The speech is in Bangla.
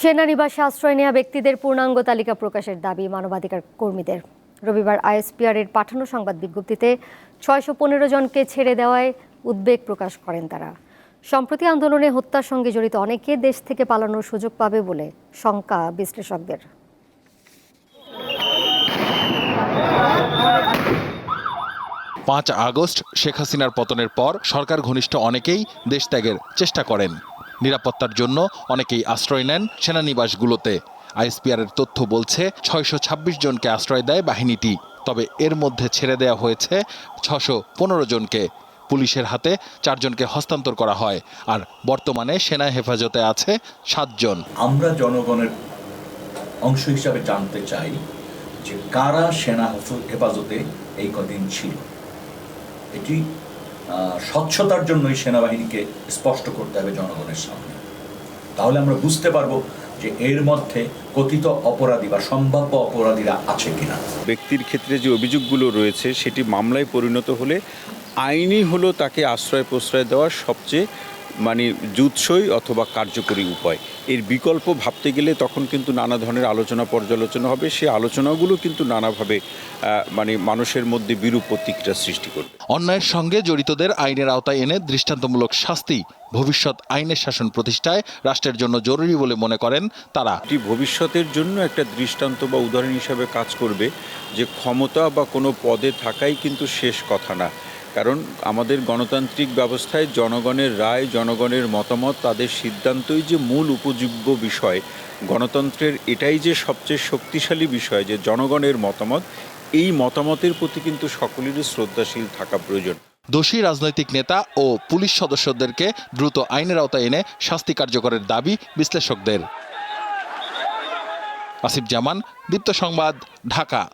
সেনানিবাসে আশ্রয় নেওয়া ব্যক্তিদের পূর্ণাঙ্গ তালিকা প্রকাশের দাবি মানবাধিকার কর্মীদের। রবিবার আইএসপিআর এর পাঠানো সংবাদ বিজ্ঞপ্তিতে ছয়শো পনেরো জনকে ছেড়ে দেওয়ায় উদ্বেগ প্রকাশ করেন তারা। সম্প্রতি আন্দোলনে হত্যার সঙ্গে জড়িত অনেকে দেশ থেকে পালানোর সুযোগ পাবে বলে শঙ্কা বিশ্লেষকদের। পাঁচ আগস্ট শেখ হাসিনার পতনের পর সরকার ঘনিষ্ঠ অনেকেই দেশ ত্যাগের চেষ্টা করেন। নিরাপত্তার জন্য অনেকেই আশ্রয় নেন সেনানিবাসগুলোতে। আইএসপিআর এর তথ্য বলছে, ছয়শো ছাব্বিশ জনকে আশ্রয় দেয় বাহিনীটি। তবে এর মধ্যে ছেড়ে দেওয়া হয়েছে ছশো পনেরো জনকে। পুলিশের হাতে চারজনকে হস্তান্তর করা হয় আর বর্তমানে সেনা হেফাজতে আছে সাতজন আমরা জনগণের অংশ হিসাবে জানতে চাই যে কারা সেনা হেফাজতে এই কদিন ছিল। এটি স্বচ্ছতার জন্যই সেনাবাহিনীকে স্পষ্ট করতে হবে জনগণের সামনে। তাহলে আমরা বুঝতে পারব যে এর মধ্যে কথিত অপরাধী বা সম্ভাব্য অপরাধীরা আছে কিনা। ব্যক্তির ক্ষেত্রে যে অভিযোগগুলো রয়েছে, সেটি মামলায় পরিণত হলে আইনি হলো তাকে আশ্রয় প্রশ্রয় দেওয়ার সবচেয়ে মানে জুৎসই অথবা কার্যকরী উপায়। এর বিকল্প ভাবতে গেলে তখন কিন্তু নানা ধরনের আলোচনা পর্যালোচনা হবে। সে আলোচনাগুলো কিন্তু নানাভাবে মানে মানুষের মধ্যে বিরূপ প্রতিক্রিয়া সৃষ্টি করবে। অন্যায়ের সঙ্গে জড়িতদের আইনের আওতায় এনে দৃষ্টান্তমূলক শাস্তি ভবিষ্যৎ আইনের শাসন প্রতিষ্ঠায় রাষ্ট্রের জন্য জরুরি বলে মনে করেন তারা। এটি ভবিষ্যতের জন্য একটা দৃষ্টান্ত বা উদাহরণ হিসাবে কাজ করবে যে ক্ষমতা বা কোনো পদে থাকাই কিন্তু শেষ কথা না। কারণ আমাদের গণতান্ত্রিক ব্যবস্থায় জনগণের রায়, জনগণের মতামত, তাদের সিদ্ধান্তই যে মূল উপযোগ্য বিষয়। গণতন্ত্রের এটাই যে সবচেয়ে শক্তিশালী বিষয় যে জনগণের মতামত, এই মতামতের প্রতি কিন্তু সকলেরই শ্রদ্ধাশীল থাকা প্রয়োজন। দোষী রাজনৈতিক নেতা ও পুলিশ সদস্যদেরকে দ্রুত আইনের আওতায় এনে শাস্তি কার্যকরের দাবি বিশ্লেষকদের। আসিফ জামান, দীপ্ত সংবাদ, ঢাকা।